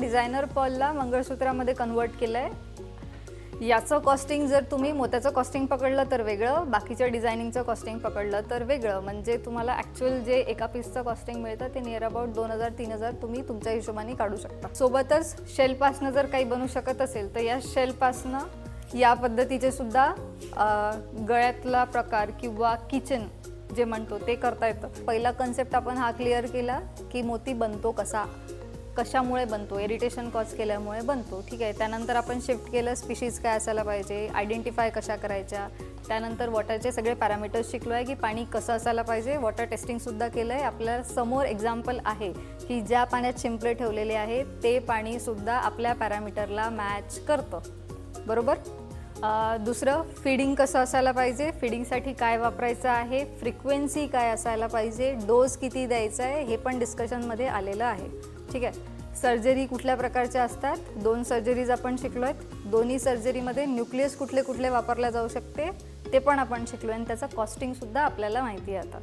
Designer पर्लला मंगळसूत्रामध्ये convert केलं आहे याचं कॉस्टिंग जर तुम्ही मोत्याचं कॉस्टिंग पकडलं तर वेगळं बाकीच्या डिझायनिंगचं कॉस्टिंग पकडलं तर वेगळं. म्हणजे तुम्हाला ॲक्च्युअल जे एका पीसचं कॉस्टिंग मिळतं ते नियर अबाउट दोन हजार तीन हजार तुम्ही तुमच्या हिशोबाने काढू शकता. सोबतच शेलपासनं जर काही बनू शकत असेल तर या शेलपासनं या पद्धतीचे सुद्धा गळ्यातला प्रकार किंवा किचन जे म्हणतो ते करता येतं. पहिला कन्सेप्ट आपण हा क्लिअर केला की मोती बनतो कसा? कशामुळे बनतो? इरिटेशन कॉज केल्यामुळे बनतो. ठीक आहे. त्यानंतर आपण शिफ्ट केलं स्पिशीज काय असायला पाहिजे? आयडेंटिफाय कशा करायच्या? त्यानंतर वॉटरचे सगळे पॅरामीटर्स शिकलो आहे की पाणी कसं असायला पाहिजे? वॉटर टेस्टिंगसुद्धा केलं आहे आपल्यासमोर एक्झाम्पल आहे की ज्या पाण्यात शिंपले ठेवलेले आहे ते पाणीसुद्धा आपल्या पॅरामीटरला मॅच करतं. बरोबर? दुसरं फिडिंग कसं असायला पाहिजे? फिडिंगसाठी काय वापरायचं आहे? फ्रिक्वेन्सी काय असायला पाहिजे? डोस किती द्यायचा आहे? हे पण डिस्कशनमध्ये आलेलं आहे. ठीक आहे. सर्जरी कुठल्या प्रकारच्या असतात? दोन सर्जरीज आपण शिकलो आहेत दोन्ही सर्जरीमध्ये न्यूक्लियस कुठले कुठले वापरल्या जाऊ शकते ते पण आपण शिकलो आणि त्याचं कॉस्टिंगसुद्धा आपल्याला माहिती आहे आता.